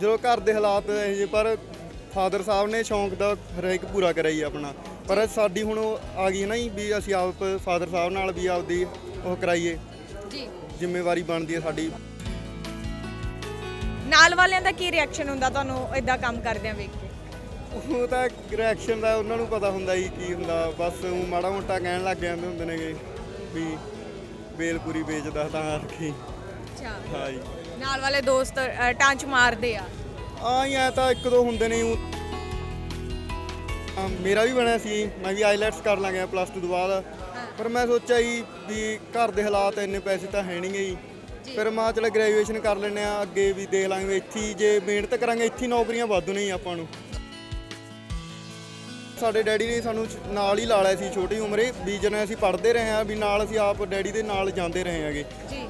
ਜਦੋਂ ਘਰ ਦੇ ਹਾਲਾਤ ਇਹ ਜਿਹੇ ਪਰ ਫਾਦਰ ਸਾਹਿਬ ਨੇ ਸ਼ੌਂਕ ਦਾ ਹਰੇਕ ਪੂਰਾ ਕਰਿਆ ਜੀ ਆਪਣਾ। ਪਰ ਸਾਡੀ ਹੁਣ ਉਹ ਆ ਗਈ ਨਾ ਜੀ ਵੀ ਅਸੀਂ ਆਪ ਫਾਦਰ ਸਾਹਿਬ ਨਾਲ ਵੀ ਆਪਦੀ ਉਹ ਕਰਾਈਏ। ਜੀ। ਜ਼ਿੰਮੇਵਾਰੀ ਬਣਦੀ ਹੈ ਸਾਡੀ। ਨਾਲ ਵਾਲਿਆਂ ਦਾ ਕੀ ਰਿਐਕਸ਼ਨ ਹੁੰਦਾ ਤੁਹਾਨੂੰ ਇਦਾਂ ਕੰਮ ਕਰਦਿਆਂ ਵੇਖ ਕੇ? ਉਹ ਤਾਂ ਰਿਐਕਸ਼ਨ ਦਾ ਉਹਨਾਂ ਨੂੰ ਪਤਾ ਹੁੰਦਾ ਜੀ ਕੀ ਹੁੰਦਾ। ਬਸ ਊਂ ਮਾੜਾ ਮੋਟਾ ਕਹਿਣ ਲੱਗ ਜਾਂਦੇ ਹੁੰਦੇ ਨੇਗੇ ਵੀ ਬੇਲਪੂਰੀ ਵੇਚਦਾ ਤਾਂ ਰੱਖੀ ਅੱਛਾ। ਹਾਂ ਜੀ। ਨਾਲ ਵਾਲੇ ਦੋਸਤ ਅ, ਟਾਂਚ ਮਾਰਦੇ ਆ। ਆ ਹੀ ਐ ਤਾਂ ਇੱਕ ਦੋ ਹੁੰਦੇ ਨੇ ਊਂ। ਮੇਰਾ ਵੀ ਬਣਿਆ ਸੀ ਮੈਂ ਵੀ ਆਈਲੈਟਸ ਕਰ ਲਾਂਗਾ ਪਲੱਸ 2 ਤੋਂ ਬਾਅਦ। ਪਰ ਮੈਂ ਸੋਚਿਆ ਜੀ ਵੀ ਘਰ ਦੇ ਹਾਲਾਤ ਇੰਨੇ ਪੈਸੇ ਤਾਂ ਹੈ ਨਹੀਂਗੇ ਜੀ। ਫਿਰ ਮੈਂ ਚਲ ਗ੍ਰੈਜੂਏਸ਼ਨ ਕਰ ਲੈਂਦੇ ਆ ਅੱਗੇ ਵੀ ਦੇਖ ਲਾਂਗੇ ਇੱਥੇ ਹੀ ਜੇ ਮਿਹਨਤ ਕਰਾਂਗੇ ਇੱਥੇ ਹੀ ਨੌਕਰੀਆਂ ਵਾਧੂ ਨਹੀਂ ਆਪਾਂ ਨੂੰ। ਸਾਡੇ ਡੈਡੀ ਨੇ ਸਾਨੂੰ ਨਾਲ ਹੀ ਲਾ ਲਿਆ ਸੀ ਛੋਟੀ ਉਮਰੇ ਵੀ ਜਦੋਂ ਅਸੀਂ ਪੜ੍ਹਦੇ ਰਹੇ ਆ ਵੀ ਨਾਲ ਅਸੀਂ ਆਪ ਡੈਡੀ ਦੇ ਨਾਲ ਜਾਂਦੇ ਰਹੇ ਜੀ।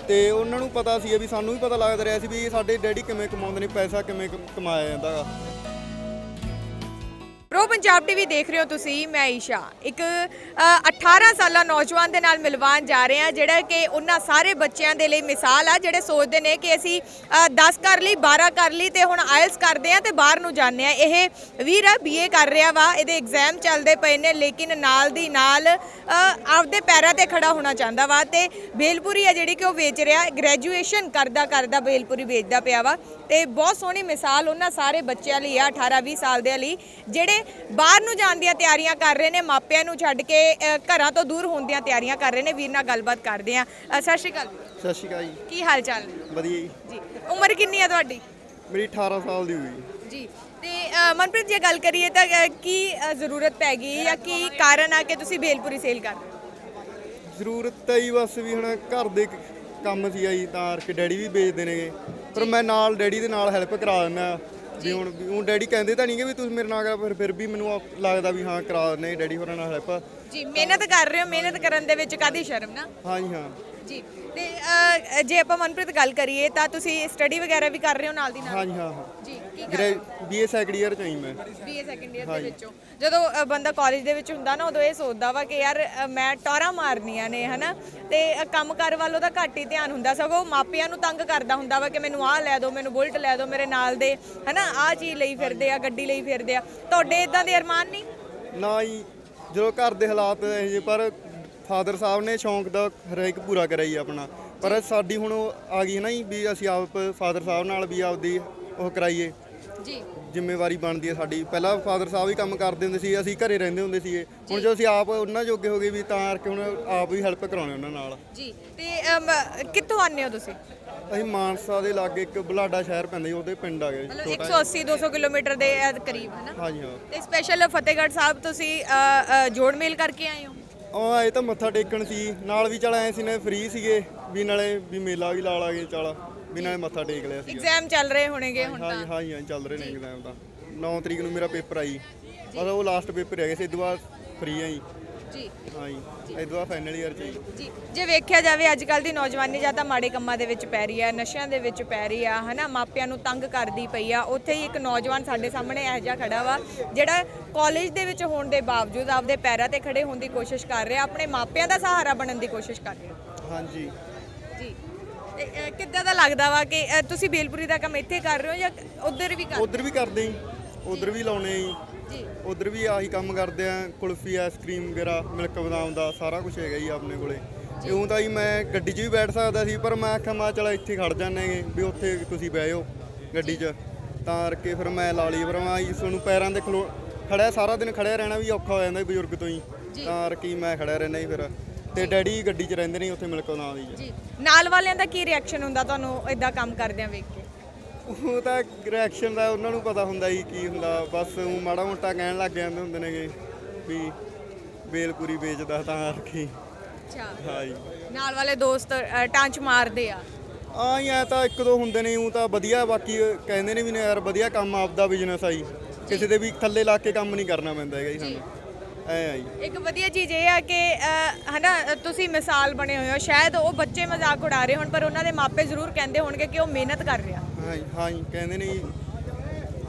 ਤੇ ਉਹਨਾਂ ਨੂੰ ਪਤਾ ਸੀ ਵੀ ਸਾਨੂੰ ਵੀ ਪਤਾ ਲੱਗਦਾ ਰਿਹਾ ਸੀ ਵੀ ਸਾਡੇ ਡੈਡੀ ਕਿਵੇਂ ਕਮਾਉਂਦੇ ਨੇ ਪੈਸਾ ਕਿਵੇਂ ਕਮਾਇਆ ਜਾਂਦਾ ਗਾ ਪ੍ਰੋ ਪੰਜਾਬ ਟੀਵੀ ਦੇਖ ਰਹੇ ਹੋ ਤੁਸੀਂ ਮੈਂ ਈਸ਼ਾ। ਇੱਕ ਅ, 18 ਸਾਲਾ ਨੌਜਵਾਨ ਦੇ ਨਾਲ ਮਿਲਵਾਨ ਜਾ ਰਹੇ ਹਾਂ ਜਿਹੜਾ ਕਿ ਉਹਨਾਂ ਸਾਰੇ ਬੱਚਿਆਂ ਦੇ ਲਈ ਮਿਸਾਲ ਆ ਜਿਹੜੇ ਸੋਚਦੇ ਨੇ ਕਿ ਅਸੀਂ ਅ, 10 ਕਰ ਲਈ 12 ਕਰ ਲਈ ਤੇ ਹੁਣ ਆਇਲਸ ਕਰਦੇ ਆ ਤੇ ਬਾਹਰ ਨੂੰ ਜਾਂਦੇ ਆ ਇਹ ਵੀਰ ਆ ਬੀਏ ਕਰ ਰਿਹਾ ਵਾ ਇਹਦੇ ਐਗਜ਼ਾਮ ਚੱਲਦੇ ਪਏ ਨੇ ਲੇਕਿਨ ਨਾਲ ਦੀ ਨਾਲ ਆਪਦੇ ਪੈਰਾਂ ਤੇ ਖੜਾ ਹੋਣਾ ਚਾਹੁੰਦਾ ਵਾ ਤੇ ਬੇਲਪੁਰੀ ਆ ਜਿਹੜੀ ਕਿ ਉਹ ਵੇਚ ਰਿਹਾ ਗ੍ਰੈਜੂਏਸ਼ਨ ਕਰਦਾ ਕਰਦਾ ਬੇਲਪੁਰੀ ਵੇਚਦਾ ਪਿਆ ਵਾ ਤੇ ਬਹੁਤ ਸੋਹਣੀ ਮਿਸਾਲ ਉਹਨਾਂ ਸਾਰੇ ਬੱਚਿਆਂ ਲਈ ਆ 18 20 ਸਾਲ ਦੇ ਲਈ ਜਿਹੜੇ ਬਾਹਰ ਨੂੰ ਜਾਣ ਦੀਆਂ ਤਿਆਰੀਆਂ ਕਰ ਰਹੇ ਨੇ ਮਾਪਿਆਂ ਨੂੰ ਛੱਡ ਕੇ ਅ, ਘਰਾਂ ਤੋਂ ਦੂਰ ਹੋਣ ਦੀਆਂ ਤਿਆਰੀਆਂ ਕਰ ਰਹੇ ਨੇ। ਵੀਰ ਨਾਲ ਗੱਲਬਾਤ ਕਰਦੇ ਆ ਸਤਿ ਸ਼੍ਰੀ ਅਕਾਲ ਸਤਿ ਸ਼੍ਰੀ ਅਕਾਲ ਜੀ। ਕੀ ਹਾਲ ਚਾਲ? ਵਧੀਆ ਜੀ। ਜੀ। ਉਮਰ ਕਿੰਨੀ ਆ ਤੁਹਾਡੀ? ਮੇਰੀ 18 ਸਾਲ ਦੀ ਹੋਈ। ਜੀ। ਤੇ ਅ, ਮਨਪ੍ਰੀਤ ਜੇ ਗੱਲ ਕਰੀਏ ਤਾਂ ਅ, ਕੀ ਅ, ਜ਼ਰੂਰਤ ਪੈ ਗਈ ਜਾਂ ਕੀ ਕਾਰਨ ਆ ਕਿ ਤੁਸੀਂ ਬੇਲਪੁਰੀ ਸੇਲ ਕਰ ਰਹੇ ਹੋ? ਜ਼ਰੂਰਤ ਤਾਂ ਹੀ ਬਸ ਵੀ ਹੁਣ ਘਰ ਦੇ ਕ- ਕੰਮ ਸੀ ਆਈ ਤਾਂ ਕਰਕੇ ਡੈਡੀ ਵੀ ਵੇਚਦੇ ਨੇਗੇ। ਪਰ ਮੈਂ ਨਾਲ ਡੈਡੀ ਦੇ ਨਾਲ ਹੈਲਪ ਕਰਾ ਦਿੰਦਾ। ਵੀ ਹੁਣ ਵੀ ਹੁਣ ਡੈਡੀ ਕਹਿੰਦੇ ਤਾਂ ਨਹੀਂਗੇ ਵੀ ਤੁਸੀਂ ਮੇਰੇ ਨਾਲ ਕਰਾ ਫਿਰ ਫਿਰ ਵੀ ਮੈਨੂੰ ਆਪ- ਲੱਗਦਾ ਵੀ ਹਾਂ ਕਰਾ ਦਿੰਦੇ ਡੈਡੀ ਹੋਰਾਂ ਨਾਲ ਹੈਲਪ ਜੀ ਮਿਹਨਤ ਕਰ ਰਹੇ ਹੋ ਮਿਹਨਤ ਕਰਨ ਦੇ ਵਿੱਚ ਕਾਦੀ ਸ਼ਰਮ ਨਾ? ਹਾਂ ਜੀ ਹਾਂ। ਜੀ। ਤੇ ਅ, ਜੇ ਆਪਾਂ ਮਨਪ੍ਰੀਤ ਗੱਲ ਕਰੀਏ ਤਾਂ ਤੁਸੀਂ ਸਟੱਡੀ ਵਗੈਰਾ ਵੀ ਕਰ ਰਹੇ ਹੋ ਨਾਲ ਦੀ ਨਾਲ? ਜੀ ਹਾਂ ਹਾਂ। ਜੀ ਕੀ ਗ੍ਰੈ ਬੀਏ ਸੈਕੰਡ ਇਅਰ ਚ ਆਈ ਮੈਂ। ਬੀਏ ਸੈਕੰਡ ਇਅਰ ਦੇ ਵਿੱਚੋਂ। ਜਦੋਂ ਅ, ਬੰਦਾ ਕਾਲਜ ਦੇ ਵਿੱਚ ਹੁੰਦਾ ਨਾ ਉਦੋਂ ਇਹ ਸੋਚਦਾ ਵਾ ਕਿ ਯਾਰ ਅ, ਮੈਂ ਟੌਰਾਂ ਮਾਰਨੀਆਂ ਨੇ ਹਨਾ? ਤੇ ਅ, ਕੰਮਕਾਰ ਵੱਲੋਂ ਤਾਂ ਘੱਟ ਹੀ ਧਿਆਨ ਹੁੰਦਾ। ਸਗੋਂ ਮਾਪਿਆਂ ਨੂੰ ਤੰਗ ਕਰਦਾ ਹੁੰਦਾ ਵਾ ਕਿ ਮੈਨੂੰ ਆਹ ਲੈ ਦਿਓ ਮੈਨੂੰ ਬੁਲਟ ਲੈ ਦਿਓ ਮੇਰੇ ਨਾਲ ਦੇ ਹਨਾ? ਆਹ ਚੀਜ਼ ਲਈ ਫਿਰਦੇ ਆ ਗੱਡੀ ਲਈ ਫਿਰਦੇ ਆ। ਤੁਹਾਡੇ ਇਦਾਂ ਦੇ ਅਰਮਾਨ ਨਹੀਂ? ਨਾ ਹੀ ਜਦੋਂ ਘਰ ਦੇ ਹਾਲਾਤ ਇਹ ਜਿਹੇ ਪਰ ਫਾਦਰ ਸਾਹਿਬ ਨੇ ਸ਼ੌਂਕ ਦਾ ਹਰੇਕ ਪੂਰਾ ਕਰਿਆ ਜੀ ਆਪਣਾ। ਪਰ ਸਾਡੀ ਹੁਣ ਉਹ ਆ ਗਈ ਨਾ ਜੀ ਵੀ ਅਸੀਂ ਆਪ ਫਾਦਰ ਸਾਹਿਬ ਨਾਲ ਵੀ ਆਪਦੀ ਉਹ ਕਰਾਈਏ। ਜੀ। ਜ਼ਿੰਮੇਵਾਰੀ ਬਣਦੀ ਹੈ ਸਾਡੀ। ਪਹਿਲਾਂ ਫਾਦਰ ਸਾਹਿਬ ਹੀ ਕੰਮ ਕਰਦੇ ਹੁੰਦੇ ਸੀ ਅਸੀਂ ਘਰੇ ਰਹਿੰਦੇ ਹੁੰਦੇ ਸੀਗੇ। ਹੁਣ ਜਦੋਂ ਅਸੀਂ ਆਪ ਉਹਨਾਂ ਜੋਗੇ ਹੋ ਗਏ ਵੀ ਤਾਂ ਕਰਕੇ ਹੁਣ ਆਪ ਹੀ ਹੈਲਪ ਕਰਾਉਣੇ ਉਹਨਾਂ ਨਾਲ। ਜੀ। ਤੇ ਅਮ, ਕਿੱਥੋਂ ਆਉਂਦੇ ਹੋ ਤੁਸੀਂ? ਅਸੀਂ ਮਾਨਸਾ ਦੇ ਲਾਗੇ ਇੱਕ ਬਲਾਡਾ ਸ਼ਹਿਰ ਪੈਂਦਾ ਜੀ ਉਹਦੇ ਪਿੰਡ ਆ ਗਏ ਮਤਲਬ 180 200 ਕਿਲੋਮੀਟਰ ਦੇ ਅ, ਕਰੀਬ ਹਨਾ ਹਾਂਜੀ ਹਾਂ। ਤੇ ਸਪੈਸ਼ਲ ਫਤਿਹਗੜ੍ਹ ਸਾਹਿਬ ਤੁਸੀਂ ਅ, ਅ, ਜੋੜ ਮੇਲ ਕਰਕੇ ਆਏ ਹੋ? ਉਹ ਆਏ ਤਾਂ ਮੱਥਾ ਟੇਕਣ ਸੀ। ਨਾਲ ਵੀ ਚਲ ਆਏ ਸੀ ਨੇ ਫ੍ਰੀ ਸੀਗੇ। ਵੀ ਨਾਲੇ ਵੀ ਮੇਲਾ ਵੀ ਲਾ ਲਾਗੇ ਚਲ। ਵੀ ਨਾਲੇ ਮੱਥਾ ਟੇਕ ਲਿਆ ਸੀਗਾ। ਐਗਜ਼ਾਮ ਚੱਲ ਰਹੇ ਹੋਣਗੇ ਹੁਣ ਹਾਂਜੀ ਹਾਂਜੀ ਹਾਂਜੀ ਚੱਲ ਰਹੇ ਨੇ ਐਗਜ਼ਾਮ ਤਾਂ। 9 ਤਰੀਕ ਨੂੰ ਮੇਰਾ ਪੇਪਰ ਆਈ। ਬਸ ਉਹ ਲਾਸਟ ਪੇਪਰ ਹੈਗੇ ਸੀ ਇਸ ਤੋਂ ਬਾਅਦ ਫ੍ਰੀ ਆ ਜੀ। ਜੀ। ਹਾਂਜੀ ਇਸ ਤੋਂ ਬਾਅਦ ਫਾਈਨਲ ਈਅਰ ਚ ਜੀ। ਜੀ। ਜੇ ਵੇਖਿਆ ਜਾਵੇ ਅੱਜ ਕੱਲ ਦੀ ਨੌਜਵਾਨੀ ਜਾਂ ਤਾਂ ਮਾੜੇ ਕੰਮਾਂ ਦੇ ਵਿੱਚ ਪੈ ਰਹੀ ਆ ਨਸ਼ਿਆਂ ਦੇ ਵਿੱਚ ਪੈ ਰਹੀ ਆ ਹਨਾ? ਮਾਪਿਆਂ ਨੂੰ ਤੰਗ ਕਰਦੀ ਪਈ ਆ। ਉੱਥੇ ਹੀ ਇੱਕ ਨੌਜਵਾਨ ਸਾਡੇ ਸਾਹਮਣੇ ਇਹੋ ਜਿਹਾ ਖੜਾ ਵਾ ਜਿਹੜਾ ਕਾਲਜ ਦੇ ਵਿੱਚ ਹੋਣ ਦੇ ਬਾਵਜੂਦ ਆਪਦੇ ਪੈਰਾਂ ਤੇ ਖੜੇ ਹੋਣ ਦੀ ਕੋਸ਼ਿਸ਼ ਕਰ ਰਿਹਾ ਆਪਣੇ ਮਾਪਿਆਂ ਦਾ ਸਹਾਰਾ ਬਣਨ ਦੀ ਕੋਸ਼ਿਸ਼ ਕਰ ਰਿਹਾ। ਹਾਂਜੀ ਜੀ। ਤੇ ਅ, ਕਿੱਦਾਂ ਦਾ ਲੱਗਦਾ ਵਾ ਕਿ ਅ, ਤੁਸੀਂ ਬੇਲਪੁਰੀ ਦਾ ਕੰਮ ਇੱਥੇ ਕਰ ਰਹੇ ਹੋ ਜਾਂ ਉਧਰ ਵੀ ਕਰ ਉਧਰ ਵੀ ਕਰਦੇ ਜੀ। ਉਧਰ ਵੀ ਲਾਉਣੇ ਜੀ। ਜੀ। ਉਧਰ ਵੀ ਆਹੀ ਕੰਮ ਕਰਦੇ ਆ ਕੁਲਫੀ ਆਈਸਕ੍ਰੀਮ ਵਗੈਰਾ ਮਿਲਕ ਬਦਾਮ ਦਾ ਸਾਰਾ ਕੁਝ ਹੈਗਾ ਜੀ ਆਪਣੇ ਕੋਲੇ। ਇਉਂ ਤਾਂ ਜੀ ਮੈਂ ਗੱਡੀ 'ਚ ਵੀ ਬੈਠ ਸਕਦਾ ਸੀ ਪਰ ਮੈਂ ਆਖਿਆ ਮੈਂ ਚਲ ਇੱਥੇ ਖੜ ਜਾਂਦੇਗੇ ਵੀ ਉੱਥੇ ਤੁਸੀਂ ਬਹਿ ਜਾਓ ਗੱਡੀ 'ਚ। ਤਾਂ ਕਰਕੇ ਫਿਰ ਮੈਂ ਲਾ ਲਈ ਪਰ ਮੈਂ ਜੀ ਤੁਹਾਨੂੰ ਪੈਰਾਂ ਦੇ ਖਲੋ ਖੜਿਆ ਸਾਰਾ ਦਿਨ ਖੜਿਆ ਰਹਿਣਾ ਵੀ ਔਖਾ ਹੋ ਜਾਂਦਾ ਬਜ਼ੁਰਗ ਤੋਂ ਹੀ ਤਾਂ ਕਰਕੇ ਮੈਂ ਖੜਿਆ ਰਹਿਣਾ ਜੀ ਫਿਰ। ਤੇ ਡੈਡੀ ਗੱਡੀ 'ਚ ਰਹਿੰਦੇ ਨੇ ਉੱਥੇ ਮਿਲਕ ਬਦਾਮ ਦੀ ਜੀ। ਨਾਲ ਵਾਲਿਆਂ ਦਾ ਕੀ ਰਿਐਕਸ਼ਨ ਹੁੰਦਾ ਤੁਹਾਨੂੰ ਇਦਾਂ ਕੰਮ ਕਰਦਿਆਂ ਵੇਖ ਕੇ? ਉਹ ਤਾਂ ਰਿਐਕਸ਼ਨ ਦਾ ਉਹਨਾਂ ਨੂੰ ਪਤਾ ਹੁੰਦਾ ਜੀ ਕੀ ਹੁੰਦਾ। ਬਸ ਊਂ ਮਾੜਾ ਮੋਟਾ ਕਹਿਣ ਲੱਗ ਜਾਂਦੇ ਹੁੰਦੇ ਨੇਗੇ ਵੀ ਬੇਲਪੂਰੀ ਵੇਚਦਾ ਤਾਂ ਰੱਖੀ ਅੱਛਾ। ਹਾਂ ਜੀ। ਨਾਲ ਵਾਲੇ ਦੋਸਤ ਅ, ਟਾਂਚ ਮਾਰਦੇ ਆ। ਆ ਹੀ ਐ ਤਾਂ ਇੱਕ ਦੋ ਹੁੰਦੇ ਨੇ ਉਹ ਤਾਂ ਵਧੀਆ ਬਾਕੀ ਕਹਿੰਦੇ ਨੇ ਵੀ ਨੇ ਯਾਰ ਵਧੀਆ ਕੰਮ ਆਪਦਾ ਬਿਜ਼ਨਸ ਆ ਜੀ। ਕਿਸੇ ਦੇ ਵੀ ਥੱਲੇ ਲਾ ਕੇ ਕੰਮ ਨਹੀਂ ਕਰਨਾ ਪੈਂਦਾ ਹੈਗਾ ਜੀ ਸਾਨੂੰ। ਐ ਆ ਜੀ। ਇੱਕ ਵਧੀਆ ਚੀਜ਼ ਇਹ ਆ ਕਿ ਅ, ਹਨਾ ਅ, ਤੁਸੀਂ ਮਿਸਾਲ ਬਣੇ ਹੋਏ ਹੋ। ਸ਼ਾਇਦ ਉਹ ਬੱਚੇ ਮਜ਼ਾਕ ਉਡਾ ਰਹੇ ਹੋਣ ਪਰ ਉਹਨਾਂ ਦੇ ਮਾਪੇ ਜ਼ਰੂਰ ਕਹਿੰਦੇ ਹੋਣਗੇ ਕਿ ਉਹ ਮਿਹਨਤ ਕਰ ਰਿਹਾ। ਹਾਂ ਹਾਂ ਕਹਿੰਦੇ ਨੇ ਜੀ।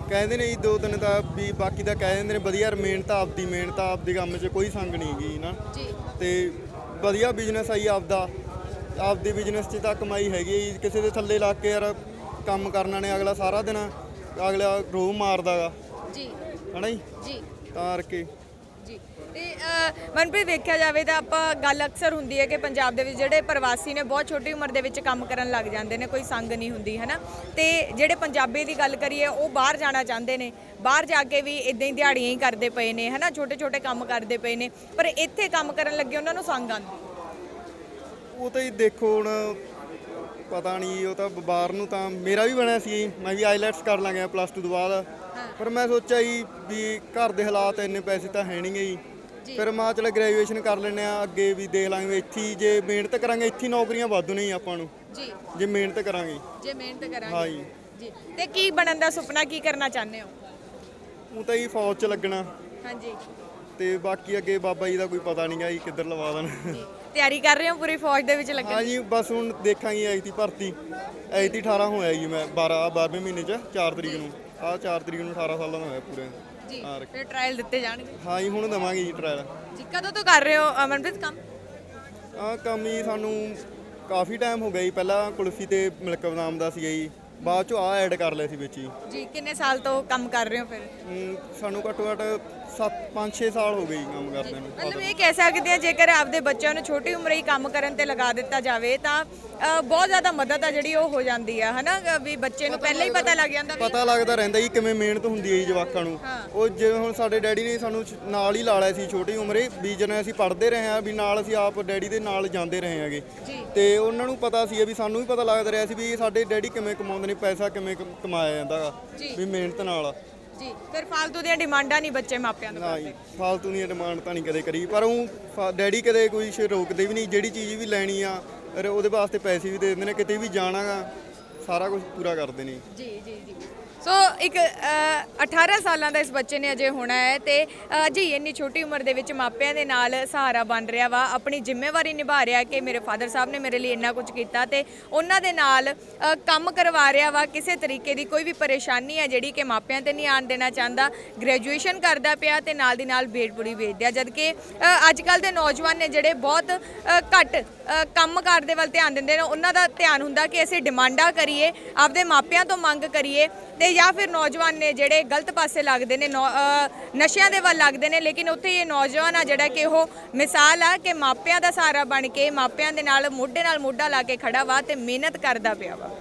ਕਹਿੰਦੇ ਨੇ ਜੀ ਦੋ ਦਿਨ ਤਾਂ ਵੀ ਬਾਕੀ ਤਾਂ ਕਹਿ ਦਿੰਦੇ ਨੇ ਵਧੀਆ ਮਿਹਨਤ ਆ ਆਪਦੀ ਮਿਹਨਤ ਆ ਆਪਦੇ ਕੰਮ 'ਚ ਕੋਈ ਸੰਗ ਨਹੀਂ ਹੈਗੀ ਨਾ। ਜੀ। ਤੇ ਵਧੀਆ ਬਿਜ਼ਨਸ ਆਈ ਆਪਦਾ। ਆਪਦੇ ਬਿਜ਼ਨਸ 'ਚ ਤਾਂ ਕਮਾਈ ਹੈਗੀ ਹੈ ਜੀ। ਕਿਸੇ ਦੇ ਥੱਲੇ ਲੱਗ ਕੇ ਯਾਰ ਕੰਮ ਕਰਨਾ ਨੇ ਅਗਲਾ ਸਾਰਾ ਦਿਨ ਅਗਲਾ ਰੋਹ ਮਾਰਦਾਗਾ ਜੀ। ਹਨਾ ਜੀ? ਜੀ। ਤਾਂ ਕਰਕੇ। ਜੀ। ਤੇ ਮਨਪ੍ਰੀਤ, ਵੇਖਿਆ ਜਾਵੇ ਤਾਂ ਆਪਾਂ ਗੱਲ ਅਕਸਰ ਹੁੰਦੀ ਹੈ ਕਿ ਪੰਜਾਬ ਦੇ ਵਿੱਚ ਜਿਹੜੇ ਪ੍ਰਵਾਸੀ ਨੇ ਬਹੁਤ ਛੋਟੀ ਉਮਰ ਦੇ ਵਿੱਚ ਕੰਮ ਕਰਨ ਲੱਗ ਜਾਂਦੇ ਨੇ, ਕੋਈ ਸੰਗ ਨਹੀਂ ਹੁੰਦੀ ਹੈ ਨਾ ਤੇ ਜਿਹੜੇ ਪੰਜਾਬੀ ਦੀ ਗੱਲ ਕਰੀਏ, ਉਹ ਬਾਹਰ ਜਾਣਾ ਚਾਹੁੰਦੇ ਨੇ। ਬਾਹਰ ਜਾ ਕੇ ਵੀ ਇਦਾਂ ਹੀ ਦਿਹਾੜੀਆਂ ਹੀ ਕਰਦੇ ਪਏ ਨੇ ਹੈ ਨਾ ਛੋਟੇ ਛੋਟੇ ਕੰਮ ਕਰਦੇ ਪਏ ਨੇ, ਪਰ ਇੱਥੇ ਕੰਮ ਕਰਨ ਲੱਗੇ ਉਹਨਾਂ ਨੂੰ ਸੰਗ ਆਉਂਦੀ। ਉਹ ਤਾਂ ਹੀ ਦੇਖੋ ਹੁਣ, ਪਤਾ ਨਹੀਂ, ਉਹ ਤਾਂ ਬਾਹਰ ਨੂੰ ਤਾਂ ਮੇਰਾ ਵੀ ਬਣਿਆ ਸੀ ਮੈਂ ਵੀ ਆਈਲੈਟਸ ਕਰ ਲਾਂਗਾ ਪਲੱਸ 2 ਤੋਂ ਬਾਅਦ। ਪਰ ਮੈਂ ਸੋਚਿਆ ਜੀ ਵੀ ਘਰ ਦੇ ਹਾਲਾਤ ਇੰਨੇ ਪੈਸੇ ਤਾਂ ਹੈ ਨਹੀਂਗੇ ਜੀ। ਫਿਰ ਮੈਂ ਚਲ ਗ੍ਰੈਜੂਏਸ਼ਨ ਕਰ ਲੈਂਦੇ ਆ ਅੱਗੇ ਵੀ ਦੇਖ ਲਾਂਗੇ ਇੱਥੇ ਹੀ ਜੇ ਮਿਹਨਤ ਕਰਾਂਗੇ ਇੱਥੇ ਹੀ ਨੌਕਰੀਆਂ ਵਾਧੂ ਨਹੀਂ ਆਪਾਂ ਨੂੰ। ਜੀ। ਜੇ ਮਿਹਨਤ ਕਰਾਂਗੇ। ਜੇ ਮਿਹਨਤ ਹਾਂ ਕਰਾਂਗੇ ਜੀ। ਜੀ। ਤੇ ਕੀ ਬਣਨ ਦਾ ਸੁਪਨਾ ਕੀ ਕਰਨਾ ਚਾਹੁੰਦੇ ਹੋ? ਉਹ ਤਾਂ ਹੀ ਫੌਜ 'ਚ ਲੱਗਣਾ। ਹਾਂਜੀ ਤੇ ਬਾਕੀ ਅੱਗੇ ਬਾਬਾ ਜੀ ਦਾ ਕੋਈ ਪਤਾ ਨਹੀਂਗਾ ਜੀ ਕਿੱਧਰ ਲਵਾ ਦੇਣ। ਜੀ। ਤਿਆਰੀ ਕਰ ਰਹੇ ਹੋ ਪੂਰੀ ਫੌਜ ਦੇ ਵਿੱਚ ਲੱਗਣ ਹਾਂ ਜੀ ਬਸ ਹੁਣ ਦੇਖਾਂਗੇ ਆਈ ਤੀ ਭਰਤੀ। ਆਈ ਤੀ 18 ਹੋਇਆ ਜੀ ਮੈਂ 12 12ਵੇਂ ਮਹੀਨੇ 'ਚ 4 ਤਰੀਕ ਨੂੰ। ਆਹ 4 ਤਰੀਕ ਨੂੰ 18 ਸਾਲਾਂ ਦਾ ਹੋਇਆ ਪੂਰੇ। ਜੀ ਹਾਂ ਫਿਰ ਟ੍ਰਾਇਲ ਦਿੱਤੇ ਜਾਣਗੇ? ਹਾਂ ਜੀ ਹੁਣ ਦਵਾਂਗੇ ਜੀ ਟਰਾਇਲ ਜੀ ਕਦੋਂ ਤੋਂ ਕਰ ਰਹੇ ਹੋ ਅ, ਮਨਪ੍ਰੀਤ ਕੰਮ? ਆਹ ਕੰਮ ਹੀ ਸਾਨੂੰ ਕਾਫੀ ਟਾਈਮ ਹੋ ਗਿਆ ਜੀ। ਪਹਿਲਾਂ ਕੁਲਫੀ ਤੇ ਮਿਲਕ ਬਦਾਮ ਦਾ ਸੀਗਾ ਜੀ। ਬਾਅਦ ਚੋਂ ਆ ਐਡ ਕਰ ਲਿਆ ਸੀ ਵਿੱਚ ਹੀ। ਜੀ ਕਿੰਨੇ ਸਾਲ ਤੋਂ ਕੰਮ ਕਰ ਰਹੇ ਹੋ ਫਿਰ? ਹਮ, ਸਾਨੂੰ ਘੱਟੋ ਘੱਟ 7 5-6 ਸਾਲ ਹੋ ਗਏ ਜੀ ਕੰਮ ਕਰਦੇ ਨੂੰ। ਮਤਲਬ ਇਹ ਕਹਿ ਸਕਦੇ ਆ ਜੇਕਰ ਆਪਦੇ ਬੱਚਿਆਂ ਨੂੰ ਛੋਟੀ ਉਮਰੇ ਹੀ ਕੰਮ ਕਰਨ ਤੇ ਲਗਾ ਦਿੱਤਾ ਜਾਵੇ ਤਾਂ ਅ, ਬਹੁਤ ਜ਼ਿਆਦਾ ਮਦਦ ਆ ਜਿਹੜੀ ਉਹ ਹੋ ਜਾਂਦੀ ਆ ਹਨਾ? ਅ, ਵੀ ਬੱਚੇ ਨੂੰ ਪਹਿਲਾਂ ਹੀ ਪਤਾ ਲੱਗ ਜਾਂਦਾ ਵੀ ਪਤਾ ਲੱਗਦਾ ਰਹਿੰਦਾ ਜੀ ਕਿਵੇਂ ਮਿਹਨਤ ਹੁੰਦੀ ਹੈ ਜੀ ਜਵਾਕਾਂ ਨੂੰ। ਹਾਂ। ਉਹ ਜਿਵੇਂ ਹੁਣ ਸਾਡੇ ਡੈਡੀ ਨੇ ਸਾਨੂੰ ਛ- ਨਾਲ ਹੀ ਲਾ ਲਿਆ ਸੀ ਛੋਟੀ ਉਮਰੇ ਵੀ ਜਦੋਂ ਅਸੀਂ ਪੜ੍ਹਦੇ ਰਹੇ ਆ ਵੀ ਨਾਲ ਅਸੀਂ ਆਪ ਡੈਡੀ ਦੇ ਨਾਲ ਜਾਂਦੇ ਰਹੇ ਜੀ। ਤੇ ਉਹਨਾਂ ਨੂੰ ਪਤਾ ਸੀ ਵੀ ਸਾਨੂੰ ਵੀ ਪਤਾ ਲੱਗਦਾ ਰਿਹਾ ਸੀ ਵੀ ਸਾਡੇ ਡੈਡੀ ਕਿਵੇਂ ਕਮਾਉਂਦੇ ਨੇ ਪੈਸਾ ਕਿਵੇਂ ਕਮ- ਕਮਾਇਆ ਜਾਂਦਾਗਾ ਜੀ। ਵੀ ਮਿਹਨਤ ਨਾਲ। ਜੀ ਫਿਰ ਫਾਲਤੂ ਦੀਆਂ ਡਿਮਾਂਡਾਂ ਨਹੀਂ ਬੱਚੇ ਮਾਪਿਆਂ ਤੋਂ ਨਾ ਜੀ ਫਾਲਤੂ ਦੀਆਂ ਡਿਮਾਂਡ ਤਾਂ ਨਹੀਂ ਕਦੇ ਕਰੀ ਪਰ ਉਹ ਡੈਡੀ ਕਦੇ ਕੋਈ ਸ਼ੇ ਰੋਕਦੇ ਵੀ ਨਹੀਂ ਜਿਹੜੀ ਚੀਜ਼ ਵੀ ਲੈਣੀ ਆ ਫਿਰ ਉਹਦੇ ਵਾਸਤੇ ਪੈਸੇ ਵੀ ਦੇ ਦਿੰਦੇ ਨੇ ਕਿਤੇ ਵੀ ਜਾਣਾਗਾ ਸਾਰਾ ਕੁਝ ਪੂਰਾ ਕਰਦੇ ਨੇ। ਜੀ ਜੀ ਜੀ। ਸੋ ਇੱਕ ਅ, 18 ਸਾਲਾਂ ਦਾ ਇਸ ਬੱਚੇ ਨੇ ਅਜੇ ਹੋਣਾ ਹੈ ਤੇ ਅ, ਜੀ ਇੰਨੀ ਛੋਟੀ ਉਮਰ ਦੇ ਵਿੱਚ ਮਾਪਿਆਂ ਦੇ ਨਾਲ ਸਹਾਰਾ ਬਣ ਰਿਹਾ ਵਾ ਆਪਣੀ ਜ਼ਿੰਮੇਵਾਰੀ ਨਿਭਾ ਰਿਹਾ ਕਿ ਮੇਰੇ ਫਾਦਰ ਸਾਹਿਬ ਨੇ ਮੇਰੇ ਲਈ ਇੰਨਾ ਕੁਝ ਕੀਤਾ ਤੇ ਉਹਨਾਂ ਦੇ ਨਾਲ ਅ, ਕੰਮ ਕਰਵਾ ਰਿਹਾ ਵਾ ਕਿਸੇ ਤਰੀਕੇ ਦੀ ਕੋਈ ਵੀ ਪਰੇਸ਼ਾਨੀ ਹੈ ਜਿਹੜੀ ਕਿ ਮਾਪਿਆਂ ਤੇ ਨਹੀਂ ਆਣ ਦੇਣਾ ਚਾਹੁੰਦਾ ਗ੍ਰੈਜੂਏਸ਼ਨ ਕਰਦਾ ਪਿਆ ਤੇ ਨਾਲ ਦੀ ਨਾਲ ਬੇੜਪੁਰੀ ਵੇਚਦਿਆ ਜਦ ਕਿ ਅ, ਅੱਜ ਕੱਲ ਦੇ ਨੌਜਵਾਨ ਨੇ ਜਿਹੜੇ ਬਹੁਤ ਅ, ਘੱਟ ਅ, ਕੰਮਕਾਰ ਦੇ ਵੱਲ ਧਿਆਨ ਦਿੰਦੇ ਨੇ ਉਹਨਾਂ ਦਾ ਧਿਆਨ ਹੁੰਦਾ ਕਿ ਅਸੀਂ ਡਿਮਾਂਡਾਂ ਕਰੀਏ ਆਪਦੇ ਮਾਪਿਆਂ ਤੋਂ ਮੰਗ ਕਰੀਏ ਤੇ ਜਾਂ ਫਿਰ ਨੌਜਵਾਨ ਨੇ ਜਿਹੜੇ ਗਲਤ ਪਾਸੇ ਲੱਗਦੇ ਨੇ, ਨੌ- ਨਸ਼ਿਆਂ ਦੇ ਵੱਲ ਲੱਗਦੇ ਨੇ, ਲੇਕਿਨ ਉੱਥੇ ਇਹ ਨੌਜਵਾਨ ਆ ਜਿਹੜਾ ਕਿ ਉਹ ਮਿਸਾਲ ਆ ਕਿ ਮਾਪਿਆਂ ਦਾ ਸਹਾਰਾ ਬਣ ਕੇ ਮਾਪਿਆਂ ਦੇ ਨਾਲ, ਮੋਢੇ ਨਾਲ ਮੋਢਾ ਲਾ ਕੇ ਖੜਾ ਵਾ ਤੇ ਮਿਹਨਤ ਕਰਦਾ ਪਿਆ ਵਾ।